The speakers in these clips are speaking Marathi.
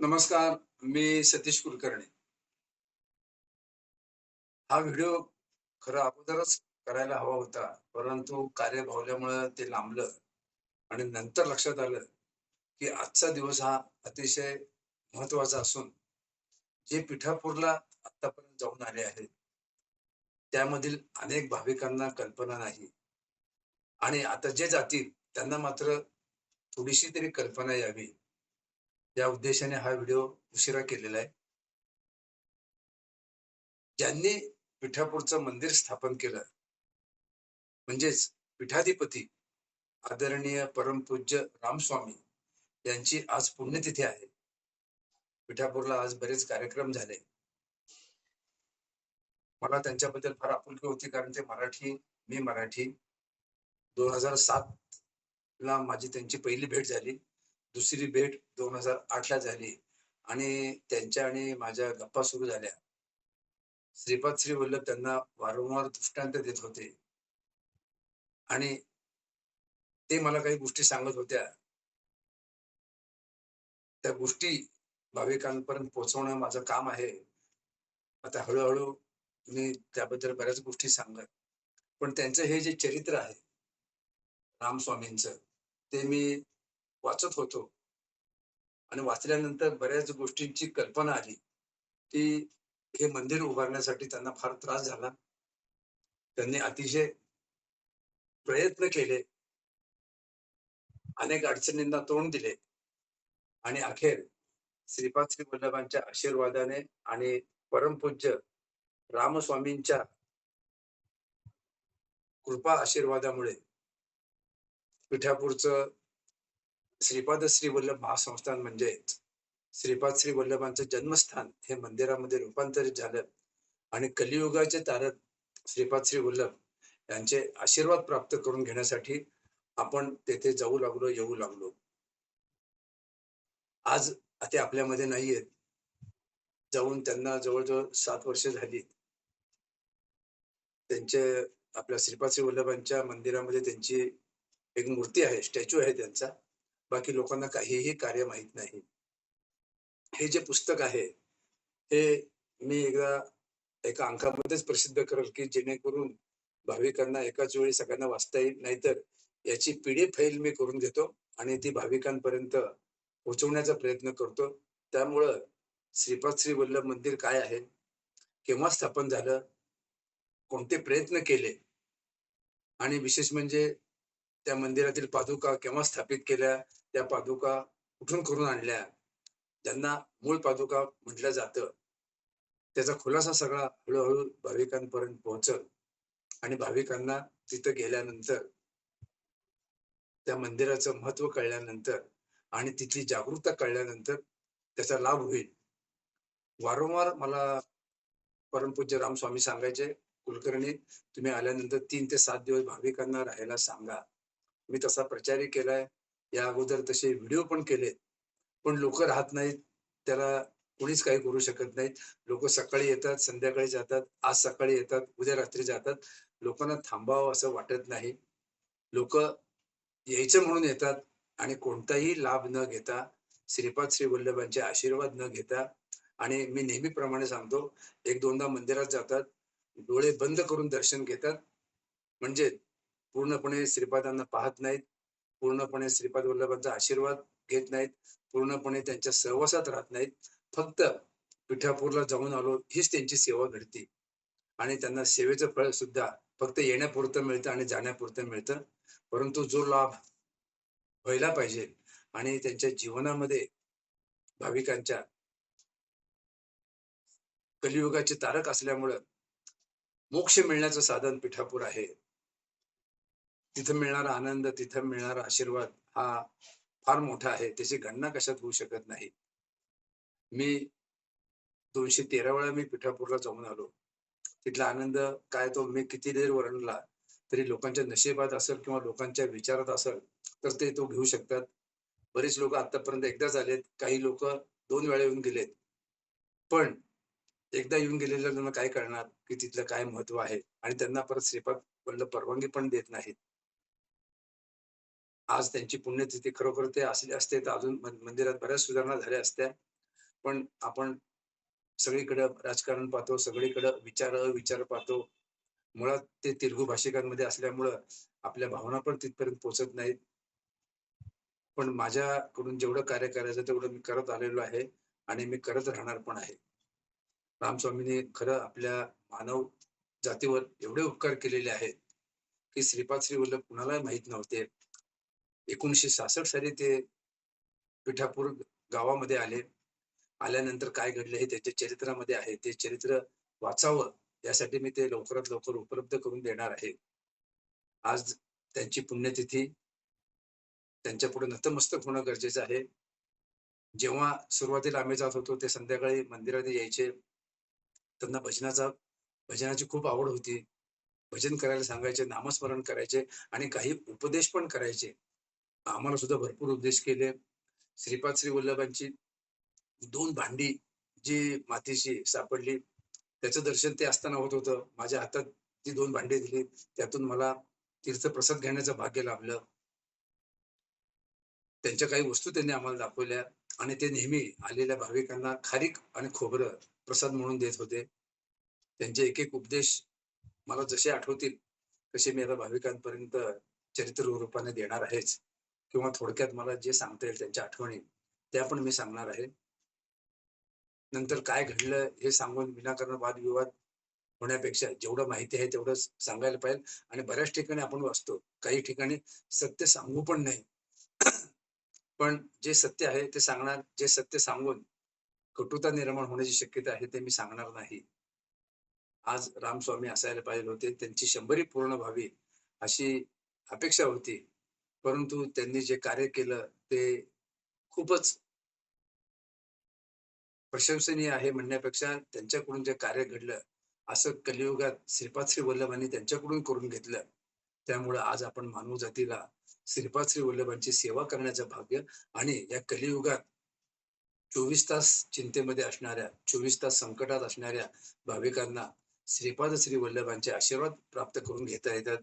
नमस्कार मी सतीश कुलकर्णी. हा व्हिडिओ खरं अगोदरच करायला हवा होता परंतु कार्य भावल्यामुळं ते लांबलं आणि नंतर लक्षात आलं की आजचा दिवस हा अतिशय महत्त्वाचा असून जे पिठापूरला आतापर्यंत जाऊन आले आहेत त्यामधील अनेक भाविकांना कल्पना नाही. आणि आता जे जातील त्यांना मात्र थोडीशी तरी कल्पना यावी. या उद्देशाने हा व्हिडिओ उशिरा केलेला आहे. ज्यांनी पिठापूरचं मंदिर स्थापन केलं म्हणजेच पीठाधिपती आदरणीय परमपूज्य रामस्वामी यांची आज पुण्यतिथी आहे. पिठापूरला आज बरेच कार्यक्रम झाले. मला त्यांच्याबद्दल फार आपुलकी होती कारण ते मराठी मी मराठी. दोन हजार सात ला माझी त्यांची पहिली भेट झाली. दुसरी भेट दोन हजार आठ ला झाली आणि त्यांच्या आणि माझ्या गप्पा सुरू झाल्या. श्रीपाद श्री वल्लभ त्यांना वारंवार दृष्टांत देत होते. आणि ते मला काही गोष्टी सांगत होत्या. त्या गोष्टी भाविकांपर्यंत पोहोचवणं माझं काम आहे. आता हळूहळू मी त्याबद्दल बऱ्याच गोष्टी सांगत. पण त्यांचं हे जे चरित्र आहे रामस्वामींचं ते मी वाचत होतो. आणि वाचल्यानंतर बऱ्याच गोष्टींची कल्पना आली की हे मंदिर उभारण्यासाठी त्यांना फार त्रास झाला. त्यांनी अतिशय प्रयत्न केले. अनेक अडचणींना तोंड दिले. आणि अखेर श्रीपाद श्री वल्लभांच्या आशीर्वादाने आणि परमपूज्य रामस्वामींच्या कृपा आशीर्वादामुळे पिठापूरचं श्रीपाद श्री वल्लभ महासंस्थान म्हणजे श्रीपाद श्री वल्लभांचं जन्मस्थान हे मंदिरामध्ये रूपांतरित झालं. आणि कलियुगाचे तारक श्रीपाद श्री वल्लभ यांचे आशीर्वाद प्राप्त करून घेण्यासाठी आपण तेथे जाऊ लागलो येऊ लागलो. आज ते आपल्यामध्ये नाहीयेत. जाऊन त्यांना जवळजवळ सात वर्ष झाली. त्यांचे आपल्या श्रीपाद श्री वल्लभांच्या मंदिरामध्ये त्यांची एक मूर्ती आहे स्टॅच्यू आहे त्यांचा. बाकी लोकांना काहीही कार्य माहीत नाही. हे जे पुस्तक आहे हे मी एकदा एका अंकामध्येच प्रसिद्ध करेल की जेणेकरून भाविकांना एकाच वेळी सगळ्यांना वाचता येईल नाहीतर याची पीडीएफ फाईल मी करून घेतो आणि ती भाविकांपर्यंत पोहोचवण्याचा प्रयत्न करतो. त्यामुळं श्रीपाद श्री वल्लभ मंदिर काय आहे? केव्हा स्थापन झालं? कोणते प्रयत्न केले? आणि विशेष म्हणजे त्या मंदिरातील पादुका केव्हा स्थापित केल्या? त्या पादुका कुठून करून आणल्या? त्यांना मूळ पादुका म्हटलं जातं. त्याचा खुलासा सगळा हळूहळू भाविकांपर्यंत पोहोचल आणि भाविकांना तिथं गेल्यानंतर त्या मंदिराचं महत्त्व कळल्यानंतर आणि तिथली जागरूकता कळल्यानंतर त्याचा लाभ होईल. वारंवार मला परमपूज्य रामस्वामी सांगायचे कुलकर्णी तुम्ही आल्यानंतर तीन ते सात दिवस भाविकांना राहायला सांगा. मी तसा प्रचारही केलाय. या अगोदर तसे व्हिडिओ पण केलेत. पण लोक राहत नाहीत. त्याला कोणीच काही करू शकत नाहीत. लोक सकाळी येतात संध्याकाळी जातात आज सकाळी येतात उद्या रात्री जातात. लोकांना थांबावं असं वाटत नाही. लोक यायचं म्हणून येतात आणि कोणताही लाभ न घेता श्रीपाद श्री वल्लभांचे आशीर्वाद न घेता आणि मी नेहमीप्रमाणे सांगतो एक दोनदा मंदिरात जातात डोळे बंद करून दर्शन घेतात. म्हणजे पूर्णपणे श्रीपादांना पाहत नाहीत पूर्णपणे श्रीपाद वल्लभांचा आशीर्वाद घेत नाहीत पूर्णपणे त्यांच्या सहवासात राहत नाहीत. फक्त पिठापूरला जाऊन आलो हीच त्यांची सेवा घडते. आणि त्यांना सेवेचं फळ सुद्धा फक्त येण्यापुरतं मिळतं आणि जाण्यापुरतं मिळतं. परंतु जो लाभ व्हायला पाहिजे आणि त्यांच्या जीवनामध्ये भाविकांच्या कलियुगाचे तारक असल्यामुळं मोक्ष मिळण्याचं साधन पिठापूर आहे. तिथं मिळणारा आनंद तिथं मिळणारा आशीर्वाद हा फार मोठा आहे. त्याची गणना कशात होऊ शकत नाही? मी दोनशे तेरा वेळा मी पिठापूरला जाऊन आलो. तिथला आनंद काय तो? मी किती देर वर्णला तरी लोकांच्या नशिबात असेल किंवा लोकांच्या विचारात असेल तर ते तो घेऊ शकतात. बरेच लोक आतापर्यंत एकदा झालेत काही लोक दोन वेळा येऊन गेलेत. पण एकदा येऊन गेलेल्या काय करणार की तिथलं काय महत्त्व आहे? आणि त्यांना परत श्रीपाद परवानगी पण देत नाहीत. आज त्यांची पुण्यतिथी खरोखर ते असली असते तर अजून मंदिरात बऱ्याच सुधारणा झाल्या असत्या. पण आपण सगळीकडं राजकारण पाहतो सगळीकडं विचार विचार पाहतो. मुळात ते तेलगू भाषिकांमध्ये असल्यामुळं आपल्या भावना पण तिथपर्यंत पोहोचत नाहीत. पण माझ्याकडून जेवढं कार्य करायचं तेवढं मी करत आलेलो आहे आणि मी करत राहणार पण आहे. रामस्वामींनी खरं आपल्या मानव जातीवर एवढे उपकार केलेले आहेत की श्रीपाद श्री वल्लभ कुणालाही माहीत नव्हते. एकोणीसशे सहासष्ट साली ते पिठापूर गावामध्ये आले. आल्यानंतर काय घडले हे त्याच्या चरित्रामध्ये आहे. ते चरित्र वाचावं यासाठी मी ते लवकरात लवकर उपलब्ध करून देणार आहे. आज त्यांची पुण्यतिथी त्यांच्या पुढे नतमस्तक होणं गरजेचं आहे. जेव्हा सुरुवातीला आम्ही जात होतो ते संध्याकाळी मंदिरात यायचे. त्यांना भजनाचा भजनाची खूप आवड होती. भजन करायला सांगायचे नामस्मरण करायचे आणि काही उपदेश पण करायचे. आम्हाला सुद्धा भरपूर उपदेश केले. श्रीपाद श्री वल्लभांची दोन भांडी जी मातीशी सापडली त्याचं दर्शन ते असताना होत होतं. माझ्या हातात ती दोन भांडी दिली. त्यातून मला तीर्थप्रसाद घेण्याचं भाग्य लाभलं. त्यांच्या काही वस्तू त्यांनी आम्हाला दाखवल्या आणि ते नेहमी आलेल्या भाविकांना खारीक आणि खोबरं प्रसाद म्हणून देत होते. त्यांचे एक एक उपदेश मला जसे आठवतील तसे मी आता भाविकांपर्यंत चरित्र रूपाने देणार आहेच. किंवा थोडक्यात मला जे सांगता येईल त्यांच्या आठवणी त्या पण मी सांगणार आहे. नंतर काय घडलं हे सांगून विनाकारण वादविवाद होण्यापेक्षा जेवढं माहिती आहे तेवढं सांगायला पाहिजे. आणि बऱ्याच ठिकाणी आपण वाचतो काही ठिकाणी सत्य सांगू पण नाही. पण जे सत्य आहे ते सांगणार जे सत्य सांगून कटुता निर्माण होण्याची शक्यता आहे ते मी सांगणार नाही. आज रामस्वामी असायला पाहिजे होते त्यांची शंभरी पूर्ण व्हावी अशी अपेक्षा होती. परंतु त्यांनी जे कार्य केलं ते खूपच प्रशंसनीय आहे म्हणण्यापेक्षा त्यांच्याकडून जे कार्य घडलं असं कलियुगात श्रीपाद श्री वल्लभांनी त्यांच्याकडून करून घेतलं. त्यामुळे आज आपण मानव जातीला श्रीपाद श्री वल्लभांची सेवा करण्याचं भाग्य आणि या कलियुगात चोवीस तास चिंतेमध्ये असणाऱ्या चोवीस तास संकटात असणाऱ्या भाविकांना श्रीपाद श्री वल्लभांचे आशीर्वाद प्राप्त करून घेता येतात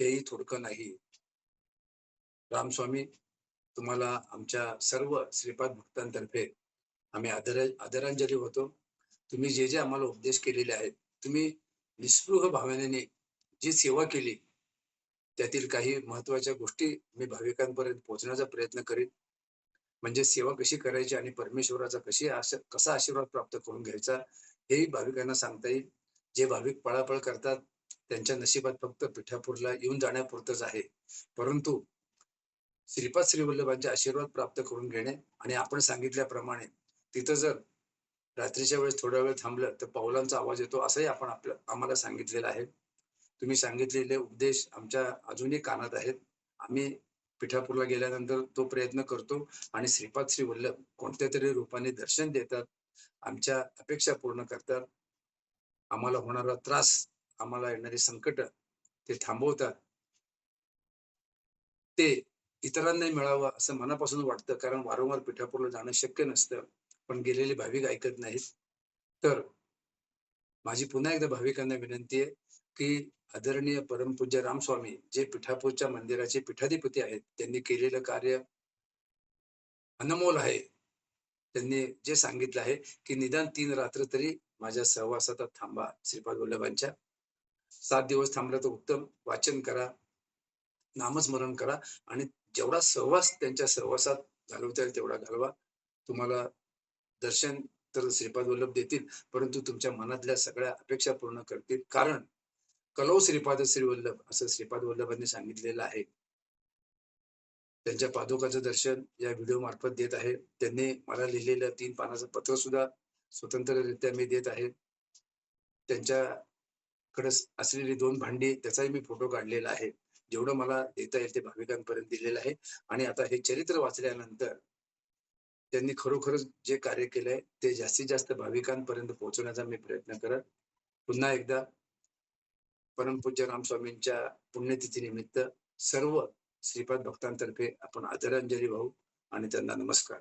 हेही थोडकं नाही. रामस्वामी तुम्हाला आमच्या सर्व श्रीपाद भक्तांतर्फे आम्ही आदर आदरांजली होतो. तुम्ही जे जे आम्हाला उपदेश केलेले आहेत तुम्ही निस्पृह भावनेने जी सेवा केली त्यातील काही महत्त्वाच्या गोष्टी मी भाविकांपर्यंत पोहोचण्याचा प्रयत्न करीन. म्हणजे सेवा कशी करायची आणि परमेश्वराचा कशी कसा आशीर्वाद प्राप्त करून घ्यायचा हेही भाविकांना सांगता येईल. जे भाविक पळापळ करतात त्यांच्या नशिबात फक्त पिठापूरला येऊन जाण्यापुरतच आहे. परंतु श्रीपाद श्रीवल्लभांचे आशीर्वाद प्राप्त करून घेणे आणि आपण सांगितल्याप्रमाणे तिथं जर रात्रीच्या वेळेस थोडा वेळ थांबलं तर पावलांचा आवाज येतो असंही आपण आपलं आम्हाला सांगितलेलं आहे. तुम्ही सांगितलेले उपदेश आमच्या अजूनही कानात आहेत. आम्ही पिठापूरला गेल्यानंतर तो प्रयत्न करतो आणि श्रीपाद श्री वल्लभ कोणत्या तरी रूपाने दर्शन देतात आमच्या अपेक्षा पूर्ण करतात. आम्हाला होणारा त्रास आम्हाला येणारी संकट ते थांबवतात. ते इतरांनाही मिळावं असं मनापासून वाटतं कारण वारंवार पिठापूरला जाणं शक्य नसतं पण गेलेले भाविक ऐकत नाहीत. तर माझी पुन्हा एकदा भाविकांना विनंती आहे की आदरणीय परमपूज्य रामस्वामी जे पिठापूरच्या मंदिराचे पीठाधिपती आहेत त्यांनी केलेलं कार्य अनमोल आहे. त्यांनी जे सांगितलं आहे की निदान तीन रात्र तरी माझ्या सहवासात थांबा श्रीपाद वल्लभांच्या. सात दिवस थांबला तर उत्तम. वाचन करा नामस्मरण करा आणि जेवढा सहवास त्यांच्या सहवासात घालवता येईल तेवढा घालवा. तुम्हाला दर्शन तर श्रीपाद वल्लभ देतील परंतु तुमच्या मनातल्या सगळ्या अपेक्षा पूर्ण करतील. कारण कलौ श्रीपाद श्री वल्लभ असं श्रीपाद वल्लभांनी सांगितलेलं आहे. त्यांच्या पादुकाचं दर्शन या व्हिडिओ मार्फत देत आहे. त्यांनी मला लिहिलेलं तीन पानाचं पत्र सुद्धा स्वतंत्ररित्या मी देत आहे. त्यांच्याकडे असलेली दोन भांडी त्याचाही मी फोटो काढलेला आहे. जेवढं मला देता येईल ते भाविकांपर्यंत दिलेलं आहे. आणि आता हे चरित्र वाचल्यानंतर त्यांनी खरोखरच जे कार्य केलंय ते जास्तीत जास्त भाविकांपर्यंत पोहोचवण्याचा मी प्रयत्न करत पुन्हा एकदा परमपूज्य रामस्वामींच्या पुण्यतिथीनिमित्त सर्व श्रीपाद भक्तांतर्फे आपण आदरांजली वाहू आणि त्यांना नमस्कार.